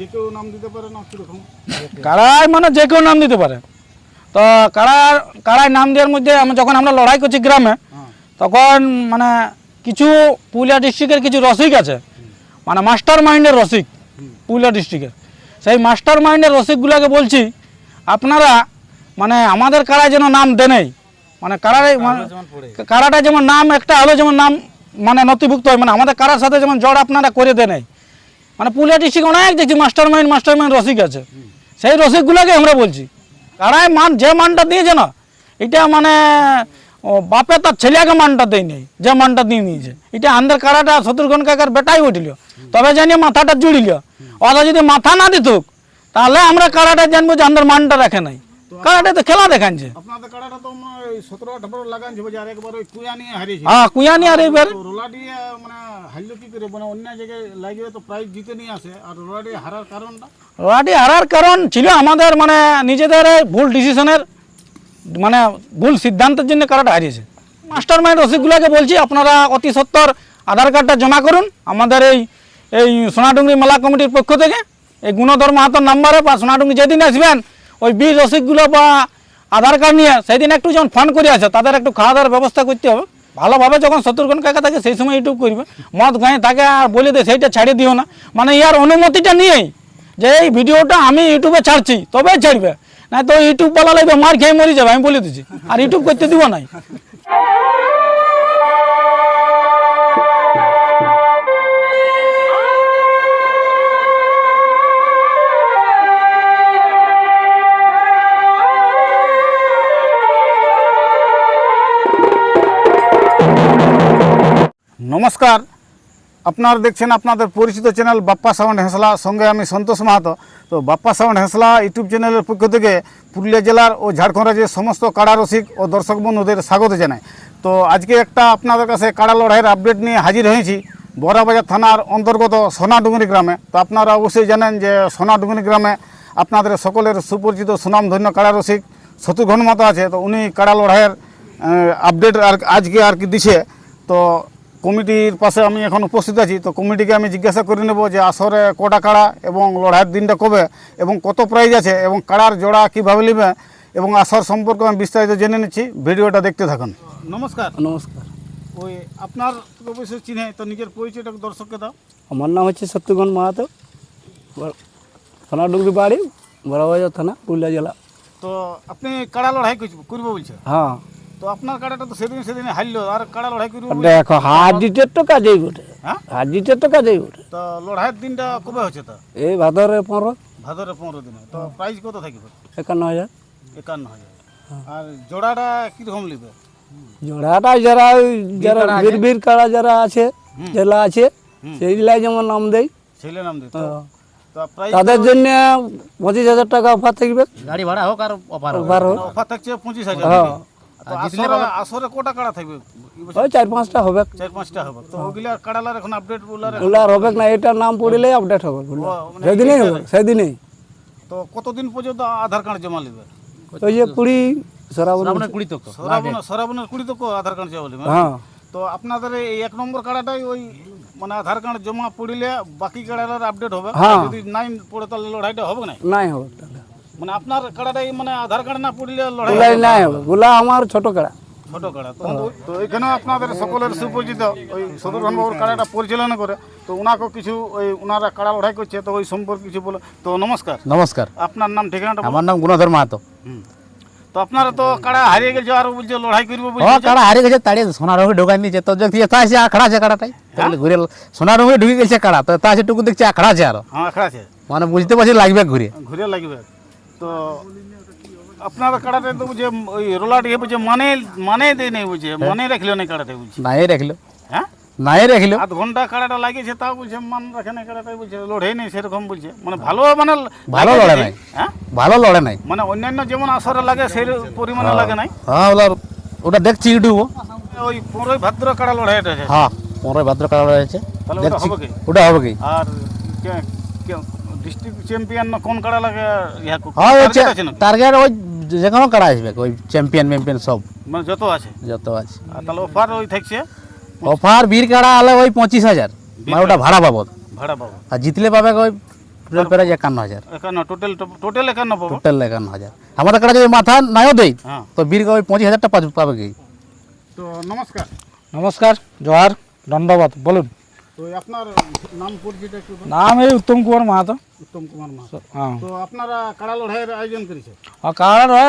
যে কেউ নাম দিতে পারে না কীরকম? কাড়াই মানে যে কেউ নাম দিতে পারে। তো কাড়ার কাড়াই নাম দেওয়ার মধ্যে আমি যখন আমরা লড়াই করছি গ্রামে হ্যাঁ। তখন মানে কিছু পুরুলিয়া ডিস্ট্রিক্টের কিছু রসিক আছে। মানে মাস্টার মাইন্ডের রসিক পুরুলিয়া ডিস্ট্রিক্টের সেই মাস্টার মাইন্ডের রসিকগুলোকে বলছি আপনারা মানে আমাদের কাড়ায় যেন নাম দেনেই মানে কাড়াই মানে কাড়াটা যেমন নাম একটা হলো যেমন নাম মানে নথিভুক্ত হয় মানে আমাদের কারার সাথে যেমন জড় আপনারা করে দেনেই মানে পুরুলিয়া ডিস্ট্রিক্ট অনেক দেখছি মাস্টার মাইন্ড মাস্টার মাইন্ড রসিক আছে। সেই রসিকগুলোকে আমরা বলছি। কারাই মান, যে মানটা দিয়েছে না, এটা মানে বাপে তার ছেলেকে মানটা দেয় নেই যে মানটা দিয়ে নিয়েছে। এটা আন্দার কারাটা শত্রুঘন কাকার বেটাই উঠিল। তবে জানিয়ে মাথাটা জুড়িল। অথা যদি মাথা না দিত তাহলে আমরা কারাটা জানব যে আন্দার মানটা রাখে নাই। তো খেলা আপনাদের কাড়াটা তো মানে সতেরো আঠারো লাগান ছিল যে আরেকবার ওই কুয়া হারিয়েছে হ্যাঁ কুয়ানি আর এইবার তো রোলাডি মানে হারলো কি করে মানে অন্য জায়গায় লাগিয়ে তো প্রাইজ জিতে নিয়ে আসে আর রোলাডি হারার কারণটা রোয়াটি হারার কারণ ছিল আমাদের মানে নিজেদের ভুল ডিসিশনের মানে ভুল সিদ্ধান্তের জন্য কারাটা হারিয়েছে মাস্টার মাইন্ড রসিকগুলোকে বলছি আপনারা অতি সত্তর আধার কার্ডটা জমা করুন আমাদের এই এই সোনাডুঙ্গরি মেলা কমিটির পক্ষ থেকে এই গুণধর মাহাতোর নাম্বারে বা সোনাডুঙ্গরি যেদিন আসবেন ওই বীর রসিকগুলো বা আধার কার্ড নিয়ে সেই দিন একটু যখন ফোন করে আছে তাদের একটু খাওয়া দাওয়ার ব্যবস্থা করতে হবে। ভালোভাবে যখন শত্রুঘ্ন কাকা থাকে, সেই সময় ইউটিউব করবে। মদ গায়ে তাকে আর বলে দে, সেইটা ছাড়িয়ে দিও না। মানে ইয়ার অনুমতিটা নিয়েই যে এই ভিডিওটা আমি ইউটিউবে ছাড়ছি তবে ছাড়বে। না তো ইউটিউব বলা লাগবে, মার খেয়ে মরে যাবে, আমি বলে দিচ্ছি। আর ইউটিউব করতে দিব নাই নমস্কার। আপনারা দেখছেন আপনাদের পরিচিত চ্যানেল বাপ্পা সাউন্ড হেঁসলা। সঙ্গে আমি সন্তোষ মাহাতো। তো বাপ্পা সাউন্ড হেঁসলা ইউটিউব চ্যানেলের পক্ষ থেকে পুরুলিয়া জেলার ও ঝাড়খণ্ড রাজ্যের সমস্ত কাড়া রসিক ও দর্শক বন্ধুদের স্বাগত জানাই। তো আজকে একটা আপনাদের কাছে কাড়া লড়াইয়ের আপডেট নিয়ে হাজির হয়েছি। বড়াবাজার থানার অন্তর্গত সোনাডুঙ্গরি গ্রামে। তো আপনারা অবশ্যই জানেন যে সোনাডুঙ্গরি গ্রামে আপনাদের সকলের সুপরিচিত সুনামধন্য কাড়া রসিক শত্রুঘ্ন মতো আছে। তো উনি কাড়া লড়াইয়ের আপডেট আর আজকে আর কি দিছে। তো কমিটির পাশে আমি এখন উপস্থিত আছি। তো কমিটিকে আমি জিজ্ঞাসা করে নেব যে আসরে কটা কাড়া এবং লড়াইয়ের দিনটা কবে এবং কত প্রাইজ আছে এবং কাড়ার জোড়া কীভাবে নেবে এবং আসর সম্পর্কে আমি বিস্তারিত জেনে নিচ্ছি। ভিডিওটা দেখতে থাকুন। নমস্কার। নমস্কার। ওই আপনার অবশ্যই চিনে তো নিজের পরিচয়টা দর্শককে দাও। আমার নাম হচ্ছে সত্যগণ মাহাতো। সোনাডুগরি বাড়ি বড়বাজার থানা পুরুলিয়া জেলা। তো আপনি কাড়া লড়াই করব- করব বলছেন? হ্যাঁ। তো আপনার কাড়াটা তো সেদিন সেদিন হারলো আর কাড়া লড়াই করব বলছে। দেখো হাত জিতের তো কাজেই বটে। হ্যাঁ? হাত জিতের তো কাজেই বটে। তো লড়াইয়ের দিনটা কবে হচ্ছে তা? এই ভাদরে পনেরো। ভাদরের পনেরো দিনে। তো প্রাইস কত থাকবে? একান্ন হাজার। একান্ন হাজার। আর জোড়াটা কীরকম নেবে? জোড়াটা যারা ওই যারা বীর বীর কাড়া যারা আছে জেলা আছে সেইগুলাই যেমন নাম দেয় ছেলে নাম দিত হ্যাঁ। তো প্রাইস তাদের জন্য পঁচিশ হাজার টাকা অফার থাকবে। গাড়ি ভাড়া হোক আর হোক অফার হোক। অফার থাকছে পঁচিশ হাজার। হ্যাঁ। আসরে আসরে কোটা কাড়া থাকবে? ওই চার পাঁচটা হবে চার পাঁচটা হবে তো ওগুলা কাড়ালার এখন আপডেট বলার ওগুলো হবে না এটার নাম পড়লে আপডেট হবে। সেদিনই হবে সেদিনই। তো কতদিন পর্যন্ত আধার কার্ড জমা নেবে? ওই যে কুড়ি সরাবন আপনার কুড়ি তো সরাবন সরাবনের কুড়ি তো আধার কার্ড জমা নেবে। হ্যাঁ। তো আপনাদের এই এক নম্বর কাড়াটাই ওই মানে আধার কার্ড জমা পড়লে বাকি কাড়ালার আপডেট হবে হ্যাঁ। যদি নাইন পড়ে তাহলে লড়াইটা হবে না নাই হবে মানে আপনার কাড়াটাই মানে আধার কার্ড না পড়লে লড়াই নাই হবে আমার ছোট কাড়া। ছোট কাড়া তো? তো এখানে আপনাদের সকলের সুপরিচিত ওই সদরঘন বাবুর কাড়াটা পরিচালনা করে তো ওনাকেও কিছু ওই ওনারা কাড়া লড়াই করছে তো ওই সম্পর্কে কিছু বলে তো নমস্কার। নমস্কার। আপনার নাম ঠিকানাটা আমার নাম গুণধর মাহাতো। তো আপনারা তো কাড়া হারিয়ে গেছে আর বলছে লড়াই করব ও বলছে কাড়া হারিয়ে গেছে তাড়িয়ে সোনা রঙে ঢোকাই নিয়েছে। তো দেখছি তা আছে আখড়া আছে কাড়াটাই। তাহলে ঘুরে সোনা রঙে ঢুকে গেছে কাড়া তো তা আছে টুকু দেখছি আখড়া আছে আরও। হ্যাঁ আখড়া আছে। মানে বুঝতে পারছি লাগবে ঘুরে। ঘুরে লাগবে। তো আপনার কাড়াটা তো বুঝে ওই রোলাটি বুঝে মানে মানে দেয় নেই বুঝে মানে রাখল না কাড়াটা বুঝছে নাই রাখল। হ্যাঁ? নাই রাখল। আধ ঘণ্টা কাড়াটা লাগিয়েছে তাও বলছে মান রাখে না কাড়াটাই বলছে লড়াই নেই সেরকম বলছে মানে ভালো মানে ভালো। লড়ে নাই। হ্যাঁ? ভালো লড়ে নাই। মানে অন্যান্য যেমন আসরে লাগে সেই পরিমাণে লাগে নাই। হ্যাঁ ওলা ওটা দেখছি ইউটিউব। ওই পনেরোই ভাদ্র কাড়া লড়াইটা আছে হ্যাঁ পনেরো ভাদ্র কাড়া তাহলে ওটা দেখছি। হবে কি? ওটা হবে কি? আর ডিস্ট্রিক্ট চ্যাম্পিয়ন না কোন কাড়া লাগে ইহা হ্যাঁ ওই target আছে নাকি? টার্গেট ওই যে কোনো কাড়া আসবে ওই চ্যাম্পিয়ন ম্যাম্পিয়ন সব মানে যত আছে যত আছে আর তাহলে অফার ওই থাকছে অফার বীর কাড়া হলে ওই পঁচিশ হাজার মানে ওটা ভাড়া বাবদ ভাড়া পাবো আর জিতলে পাবে ওই একান্ন হাজার একান্ন টোটাল টোটাল একান্ন পাবো টোটাল একান্ন হাজার আমাদের কাছে যদি মাথা নাও দেই হ্যাঁ তো বীর ওই পঁচিশ হাজারটা পাবে- পাবে কি তো নমস্কার নমস্কার জোহার দণ্ডবাদ বলুন তো আপনার নাম পরিচিত একটু নাম এই উত্তম কুমার মাহাতো। উত্তম কুমার মাহাতো। হ্যাঁ। তো আপনারা কাড়া লড়াইয়ের আয়োজন করেছে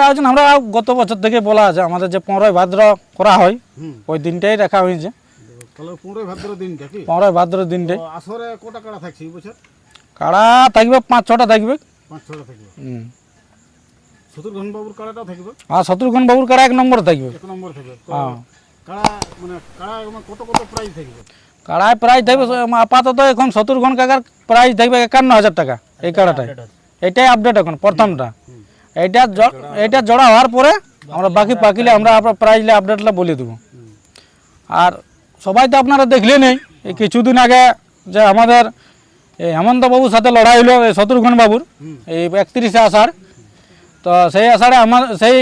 আয়োজন আমরা গত বছর থেকে বলা আছে। আমাদের যে পনেরোই ভাদ্র করা হয় ওই দিনটাই রাখা হয়েছে। পনেরোই ভাদ্র দিনটা কি? পনেরোই ভাদ্র দিনটাই। আসরে কটা কাড়া থাকছে এই বছর? কাড়া থাকবে পাঁচ ছটা থাকবে। পাঁচ ছটা থাকবে। হুম। শত্রুঘ্ন বাবুর থাকবে? শত্রুঘ্ন বাবুর কাড়া এক নম্বরে থাকবে। এক নম্বর থাকবে। হ্যাঁ। কাড়া মানে কাড়া মানে কত কত প্রাইস থাকবে? কাড়ায় প্রাইস থাকবে আপাতত এখন শত্রুঘ্ন কাকার প্রাইস থাকবে একান্ন হাজার টাকা এই কাড়াটায়। এটাই আপডেট এখন প্রথমটা। এইটা এইটা জোড়া হওয়ার পরে আমরা বাকি পাকিলে আমরা আপনার প্রাইজলে আপডেটটা বলে দেবো। আর সবাই তো আপনারা দেখলে নেই এই কিছুদিন আগে যে আমাদের এই হেমন্ত বাবুর সাথে লড়াই হলো এই শত্রুঘ্ন বাবুর এই একত্রিশে আষাঢ়। তো সেই আষাঢ়ে আমার সেই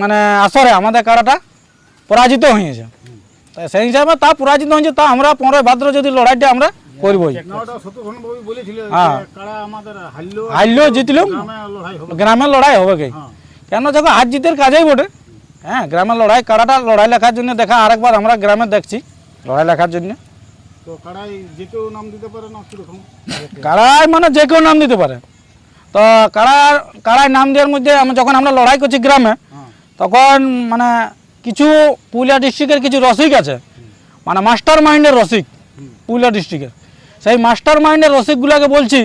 মানে আসরে আমাদের কাড়াটা পরাজিত হয়েছে। সেই হিসাবে তা পরাজিত হয়েছে তা আমরা পনেরোই ভাদ্র যদি লড়াইটা আমরা করবই হ্যাঁ। হারলেও জিতলেও গ্রামের লড়াই হবে। কি? হ্যাঁ। কেন যখন হার জিতের কাজেই বটে। হ্যাঁ গ্রামের লড়াই কাড়াটা লড়াই লেখার জন্য দেখা আরেকবার আমরা গ্রামে দেখছি লড়াই লেখার জন্য। কাড়াই মানে যে কেউ নাম দিতে পারে। তো কাড়ার কাড়াই নাম দেওয়ার মধ্যে যখন আমরা লড়াই করছি গ্রামে হ্যাঁ। তখন মানে কিছু পুরুলিয়া ডিস্ট্রিক্টের কিছু রসিক আছে। মানে মাস্টার মাইন্ডের রসিক পুরুলিয়া ডিস্ট্রিক্টের সেই মাস্টার মাইন্ডের রসিকগুলোকে বলছি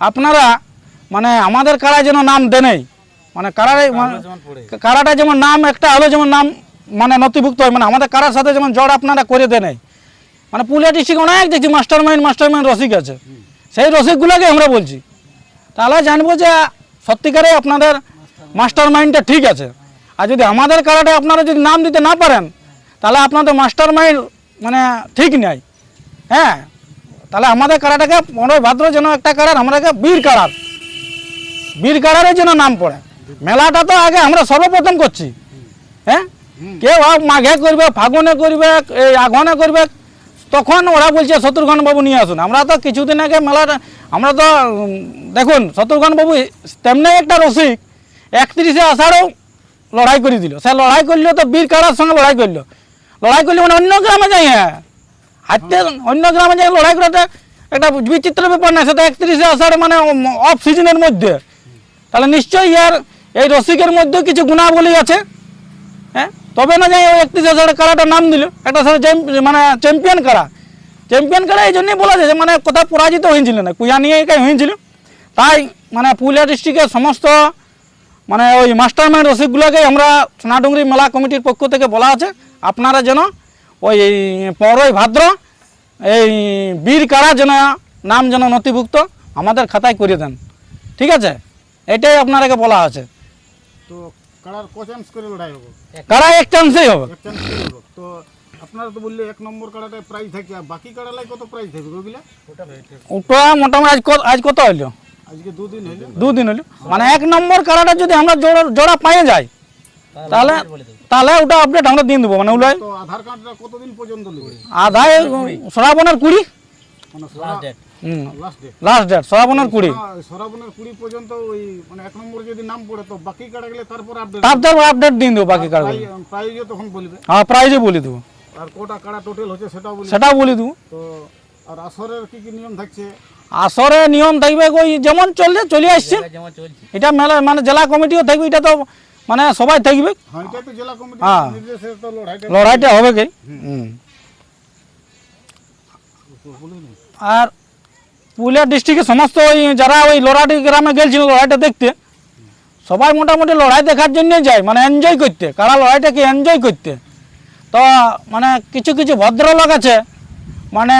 আপনারা মানে আমাদের কাড়ায় যেন নাম দেনেই মানে কাড়াই কারাটা যেমন নাম একটা হলো যেমন নাম মানে নথিভুক্ত হয় মানে আমাদের কাড়ার সাথে যেমন জড় আপনারা করে দেনেই মানে পুরুলিয়া ডিস্ট্রিক্ট অনেক দেখছি মাস্টার মাইন্ড মাস্টার মাইন্ড রসিক আছে। সেই রসিকগুলোকে আমরা বলছি। তাহলে জানব যে সত্যিকারে আপনাদের মাস্টার মাইন্ডটা ঠিক আছে। আর যদি আমাদের কারাটে আপনারা যদি নাম দিতে না পারেন, তাহলে আপনাদের মাস্টার মাইন্ড মানে ঠিক নেই। হ্যাঁ? তাহলে আমাদের কারাটাকে পনেরোই ভাদ্র যেন একটা কারার, আমরাকে বীর কারার। বীর কারারের যেন নাম পড়ে। মেলাটা তো আগে আমরা সর্বপ্রথম করছি। হ্যাঁ? কেউ মাঘে করবে, ফাগুনে করবে, এই আঘনে করবে, তখন ওরা বলছে, শত্রুঘ্ন বাবু নিয়ে আসুন। আমরা তো কিছুদিন আগে মেলাটা, আমরা তো দেখুন, শত্রুঘ্ন বাবু তেমনি একটা রসিক। একত্রিশে আষাঢ়ও লড়াই করে দিল। সে লড়াই করল তো বীর কারার সঙ্গে লড়াই করল। লড়াই করলে মানে অন্য গ্রামে যাই হ্যাঁ। হাঁটতে অন্য গ্রামে যাই লড়াই করাটা একটা বিচিত্র ব্যাপার না, সেটা একত্রিশে আষাঢ় মানে অফ সিজনের মধ্যে। তাহলে নিশ্চয়ই ইয়ার এই রসিকের মধ্যে কিছু গুণাবলী আছে। হ্যাঁ? তবে না যাই ওই একত্রিশ হাজার কারাটার নাম দিল। একটা সাথে মানে চ্যাম্পিয়ন কারা। চ্যাম্পিয়ন কারা এই জন্যই বলা যায় যে মানে কোথাও পরাজিত হয়েছিল না, কুয়া নিয়ে হয়েছিল। তাই মানে পুরুলিয়া ডিস্ট্রিক্টের সমস্ত মানে ওই মাস্টার মাইন্ড রসিকগুলোকে আমরা সোনাডুঙ্গরি মেলা কমিটির পক্ষ থেকে বলা আছে। আপনারা যেন ওই পনেরোই ভাদ্র এই বীর কারা যেন নাম যেন নথিভুক্ত আমাদের খাতায় করে দেন। ঠিক আছে? এটাই আপনারাকে বলা আছে। তো কাড়ার ক চান্স করে লড়াই হবে? কারা এক চান্সেই হবে? এক চান্স হবে। তো আপনারা তো বললে এক নম্বর কাড়াটায় প্রাইজ থাকে আর বাকি কাড়ালাই কত প্রাইজ থাকবে ওগুলা ওটা মোটামুটি আজ কত আজ কত হইল? দুদিন হইলে। দুদিন। হইল। মানে এক নম্বর কারাটা যদি আমরা জোড়া জোড়া পাইয়ে যাই তাহলে তাহলে ওটা আপডেট আমরা দিয়ে দেবো। মানে ওগুলো তো আধার কার্ডটা কতদিন পর্যন্ত আধায় শ্রাবণের কুড়ি। মানে লাস্ট ডেট শ্রাবণের কুড়ি। সরাবনের কুড়ি পর্যন্ত ওই মানে এক নম্বর যদি নাম পড়ে তো বাকি কাড়া গেলে তারপর আপডেট তারপর আপডেট দিয়ে দেবো বাকি কারগুলো প্রাইজও তখন বলবে। হ্যাঁ প্রাইজে বলে দেবো। আর কটা কাড়া টোটাল হচ্ছে সেটাও সেটাও বলে দেবো। তো আর আসরের কি কি নিয়ম থাকছে? আসরে নিয়ম থাকবে ওই যেমন চলছে চলে আসছে। এটা মেলা মানে জেলা কমিটিও থাকবে এটা তো মানে সবাই থাকবে। হ্যাঁ এটা তো জেলা কমিটি। নির্দেশে তো লড়াইটা লড়াইটা হবে কি? আর পুরুলিয়া ডিস্ট্রিক্টের সমস্ত ওই যারা ওই লড়াটি গ্রামে গেছিল লড়াইটা দেখতে সবাই মোটামুটি লড়াই দেখার জন্য যায় মানে এনজয় করতে। কারা লড়াইটাকে এনজয় করতে। তো মানে কিছু কিছু ভদ্রলোক আছে মানে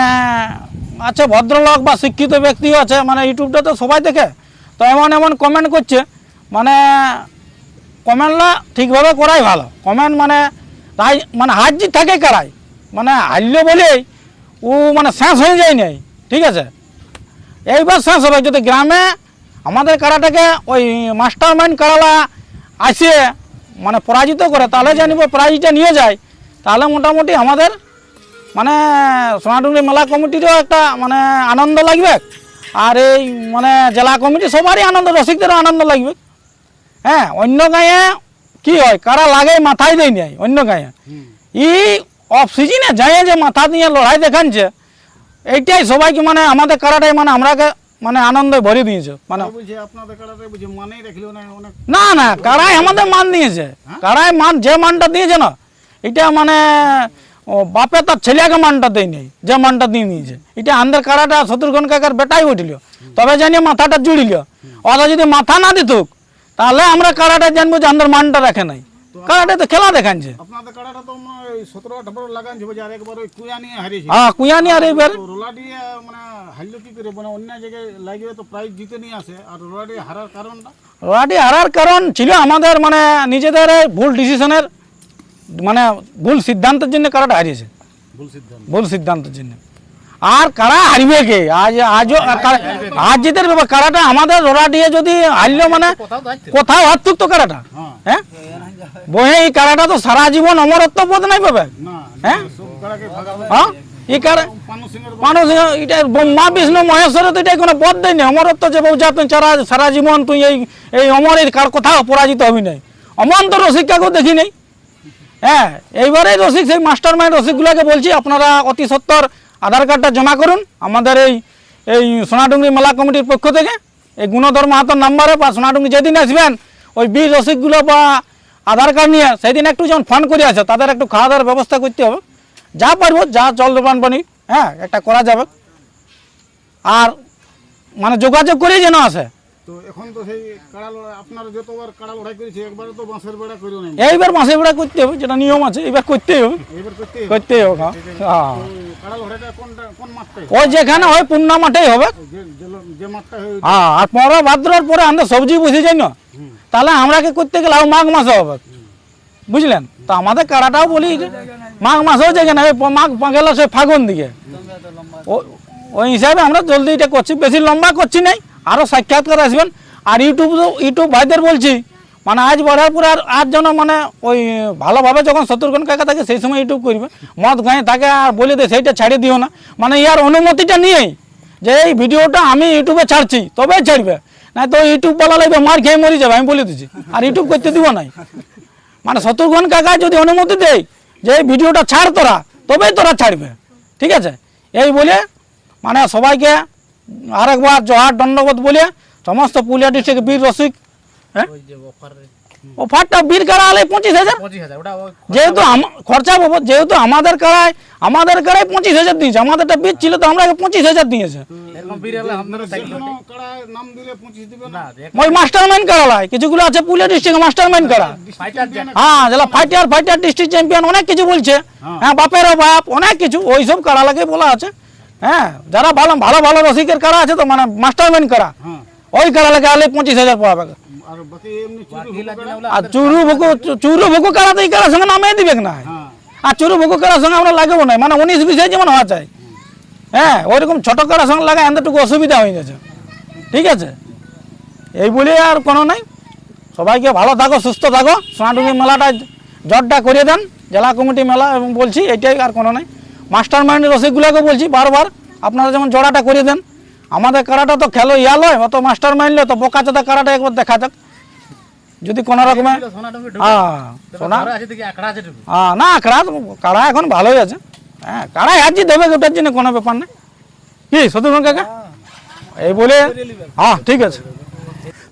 আছে ভদ্রলোক বা শিক্ষিত ব্যক্তিও আছে মানে ইউটিউবটা তো সবাই দেখে। তো এমন এমন কমেন্ট করছে মানে কমেন্টটা ঠিকভাবে করাই ভালো। কমেন্ট মানে তাই মানে হার জিত থাকে কারাই। মানে হারলো বলেই ও মানে শেষ হয়ে যায় নাই, ঠিক আছে? এইবার শেষ হবে, যদি গ্রামে আমাদের কারাটাকে ওই মাস্টার মাইন্ড কারালা আসে মানে পরাজিত করে, তাহলে জানিব প্রাইজটা নিয়ে যায়। তাহলে মোটামুটি আমাদের মানে সোনাডুঙ্গরি মেলা কমিটিরও একটা মানে আনন্দ লাগবে। আর এই মানে জেলা কমিটি সবারই আনন্দ রসিকদেরও আনন্দ লাগবে। হ্যাঁ অন্য গাঁয়ে কি হয় কারা লাগে মাথায় দেয় নাই অন্য গাঁয়ে। ই অফ সিজনে যায় যে মাথা নিয়ে লড়াই দেখানছে এইটাই সবাইকে মানে আমাদের কারাটাই মানে আমরাকে মানে আনন্দে ভরে দিয়েছে। মানে না না না কারাই আমাদের মান দিয়েছে। কারাই মান যে মানটা দিয়েছে না এটা মানে ও বাপে তার ছেলেকে মানটা দেয় নেই যে মানটা দিয়ে নিয়েছে। এটা আমাদের কারাটা শত্রুঘ্ন কাকার বেটাই উঠিল তবে জানি মাথাটা জুড়িল। ওরা যদি মাথা না দিত তাহলে আমরা কারাটা জানব যে আমাদের মানটা রাখে নাই। কারাটা তো খেলা মনে হয় কুয়া নিয়ে আর রোলাডি মানে মানে হারার কারণ ছিল আমাদের মানে নিজেদের ভুল ডিসিশনের মানে ভুল সিদ্ধান্তের জন্য কারাটা হারিয়েছে। ভুল সিদ্ধান্তের জন্য। আর কারা হারবে কে? আজ আজও আজ জিতের ব্যাপার কারাটা আমাদের রোলাটিয়ে যদি হারলো মানে কোথাও হারতুক তো কারাটা। হ্যাঁ। হ্যাঁ? বহে এই কারাটা তো সারা জীবন অমরত্ব পদ নাই পাবে। হ্যাঁ? হ্যাঁ? এই কারা মানুষ এটা মা বিষ্ণু মহেশ্বর তো এটা কোনো পদ দেয়নি অমরত্ব যে বউ যা তুই সারা সারা জীবন তুই এই এই অমরের কার কোথাও পরাজিত হবি নাই। অমন্ত রসিকটাকেও দেখি নেই। হ্যাঁ এইবারে রসিক, সেই মাস্টার মাইন্ড রসিকগুলোকে বলছি, আপনারা অতি সত্তর আধার কার্ডটা জমা করুন। আমাদের এই এই সোনাডুঙ্গি মেলা কমিটির পক্ষ থেকে। এই গুণধর মাহাতোর নাম্বারে বা সোনাডুঙ্গি যেদিন আসবেন, ওই বীর রসিকগুলো বা আধার কার্ড নিয়ে সেদিন একটু যখন ফোন করে আছে তাদের একটু খাওয়া দাওয়ার ব্যবস্থা করতে হবে। যা পারব, যা জল দোকান পানি হ্যাঁ একটা করা যাবে। আর মানে যোগাযোগ করেই যেন আসে। তো এখন তো সেই কাড়া আপনারা যতবার কাড়া লড়াই করেছে একবারে তো বাঁশের বেড়া করিও নাই। এইবার মাসে বেড়া করতে হবে যেটা নিয়ম আছে এইবার করতেই হবে। করতে হবে? হ্যাঁ। হ্যাঁ। কাড়া লড়াইটা কোনটা কোন মাঠটাই ওই যেখানে হয় পূর্ণা মাঠেই হবে। যে মাঠটা হয় হ্যাঁ আর পনেরো ভাদ্রর পরে আমরা সবজি বসে যাই না তাহলে আমরাকে করতে গেলে আর মাঘ মাসে হবে। বুঝলেন? তো আমাদের কাড়াটাও বলি যে মাঘ মাসেও যেখানে ওই মাঘ গেল সে ফাগুন দিকে। ও- ওই হিসাবে আমরা জলদি এটা করছি বেশি লম্বা করছি নাই। আরও সাক্ষাৎকার আসবেন। আর ইউটিউব ইউটিউব ভাইদের বলছি মানে আজ বাড়ার পরে আর আজ যেন মানে ওই ভালোভাবে যখন শত্রুঘ্ন কাকা থাকে সেই সময় ইউটিউব করবে। মদ গায়ে তাকে আর বলে দে, সেইটা ছাড়িয়ে দিও না। মানে ইয়ার অনুমতিটা নিয়েই যে এই ভিডিওটা আমি ইউটিউবে ছাড়ছি, তবে ছাড়বে। না তো ইউটিউব বলা লাগবে, মার খেয়ে মরি যাবে, আমি বলে দিচ্ছি। আর ইউটিউব করতে দিব নাই মানে শত্রুঘ্ন কাকা যদি অনুমতি দেয় যে এই ভিডিওটা ছাড় তোরা, তবেই তোরা ছাড়বে। ঠিক আছে? এই বলে মানে সবাইকে আরেকবার জহার দণ্ডবোধ বলে সমস্ত পুরুলিয়া ডিস্ট্রিক্ট বীর রসিক হ্যাঁ? অফারটা বীর কারা পঁচিশ হাজার? যেহেতু খরচা বাবদ যেহেতু আমাদের কারায় আমাদের কারায় পঁচিশ হাজার দিয়েছে আমাদেরটা বীজ ছিল তো আমরা পঁচিশ হাজার দিয়েছে। ওই মাস্টার মাইন্ড কিছুগুলো আছে পুরুলিয়া ডিস্ট্রিক্ট মাস্টার মাইন্ড কারা হ্যাঁ যারা ফাইটার ফাইটার ডিস্ট্রিক্ট চ্যাম্পিয়ন অনেক কিছু বলছে। হ্যাঁ। বাপেরও বাপ অনেক কিছু ওই সব কারা লাগে বলা আছে। হ্যাঁ যারা ভালো ভালো ভালো রসিকের কারা আছে তো মানে মাস্টার মাইন্ড কারা হ্যাঁ। ওই কারা লাগে আলে পঁচিশ হাজার পাবে। আর বাকি এমনি চুরি ভুকু চুরু ভুকু কারা তো এই কারার সঙ্গে নামে দিবে না হ্যাঁ। আর চুরু ভুকু কারার সঙ্গে আমরা লাগাবো না মানে উনিশ বিশে যেমন হওয়া চাই। হ্যাঁ ওইরকম ছোট কারার সঙ্গে লাগায় এতটুকু অসুবিধা হয়ে গেছে। ঠিক আছে? এই বলে আর কোনো নাই। সবাইকে ভালো থাকো সুস্থ থাকো। সোনাডুঙ্গি মেলাটা জটটা করিয়ে দেন জেলা কমিটি মেলা এবং বলছি এটাই আর কোনো নাই। মাস্টার মাইন্ডের রসিকগুলোকে বলছি বারবার আপনারা যেমন জড়াটা করিয়ে দেন আমাদের কারাটা তো খেলো ইয়া লয় অত মাস্টার মাইন্ড তো বোকা চোদা কারাটা একবার দেখা যাক। যদি কোনো রকমের হ্যাঁ সোনা হ্যাঁ না কাড়া তো কাড়া এখন ভালোই আছে। হ্যাঁ কাড়া হাজি দেবে ওটার জন্য কোনো ব্যাপার না কি শত্রুঘ্ন কাকা? এই বলে হ্যাঁ ঠিক আছে।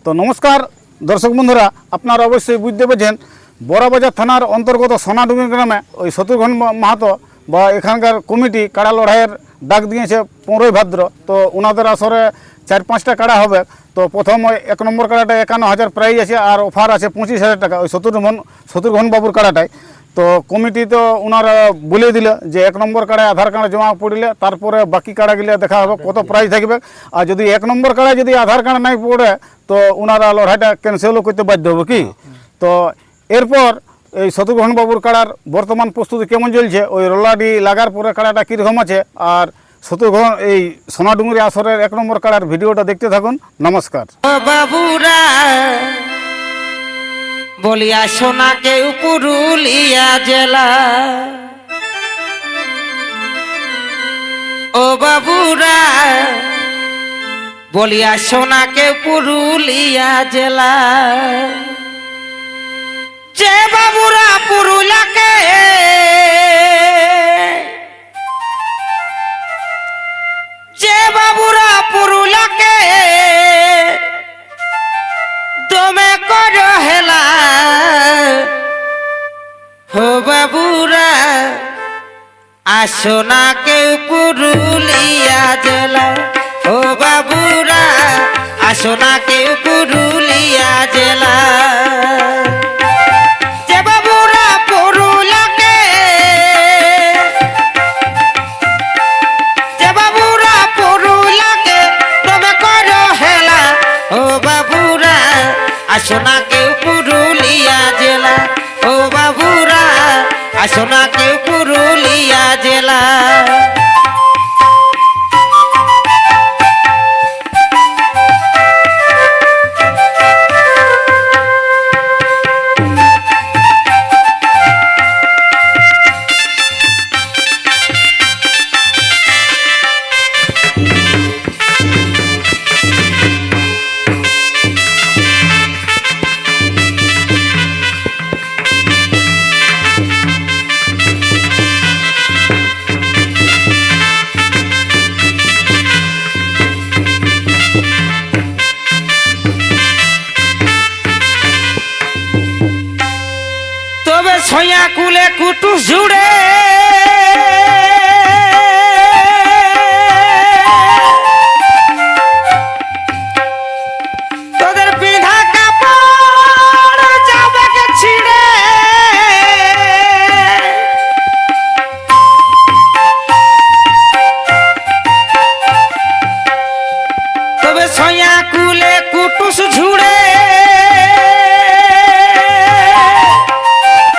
তো নমস্কার দর্শক বন্ধুরা আপনারা অবশ্যই বুঝতে পেরেছেন বড়বাজার থানার অন্তর্গত সোনাডুঙ্গি গ্রামে ওই শত্রুঘ্ন মাহাতো বা এখানকার কমিটি কাড়া লড়াইয়ের ডাক দিয়েছে পনেরোই ভাদ্র। তো ওনাদের আসরে চার পাঁচটা কাড়া হবে। তো প্রথম এক নম্বর কাড়াটা একান্ন হাজার প্রাইজ আছে আর অফার আছে পঁচিশ হাজার টাকা ওই শত্রুঘ্ন শত্রুঘ্ন বাবুর কাড়াটায় তো কমিটি তো ওনারা বলে দিল যে এক নম্বর কাড়ায় আধার কার্ড জমা পড়লে তারপরে বাকি কাড়াগুলো দেখা হবে, কত প্রাইজ থাকবে। আর যদি এক নম্বর কাড়ায় যদি আধার কার্ড নাই পড়ে, তো ওনারা লড়াইটা ক্যান্সেলও করতে বাধ্য হবে কি? তো এরপর এই শতগ্রহণ বাবুর কাড়ার বর্তমান প্রস্তুতি কেমন চলছে? ওই রোলাডি লাগার পরে কাড়াটা কীরকম আছে? আর শতগ্রহণ এই সোনাডুঙ্গুরি আসরের এক নম্বর কাড়ার ভিডিওটা দেখতে থাকুন। নমস্কার। বাবুরা, বলিয়া সোনাকে পুরুলিয়া জেলা। ও বাবুরা, বলিয়া সোনাকে পুরুলিয়া জেলা। যে বাবুরা পুরুলাকে যে বাবুরা পুরুলাকে দমে কর হেলা। হো বাবুরা, আসো না কেউ পুরুলিয়া জেলা। ও বাবুরা ছয়া কুলে কুটু জুড়ে। তোদের পিঁধা কাপড় যাবে তবে ছয়া কুলে কুটুস ঝুড়ে।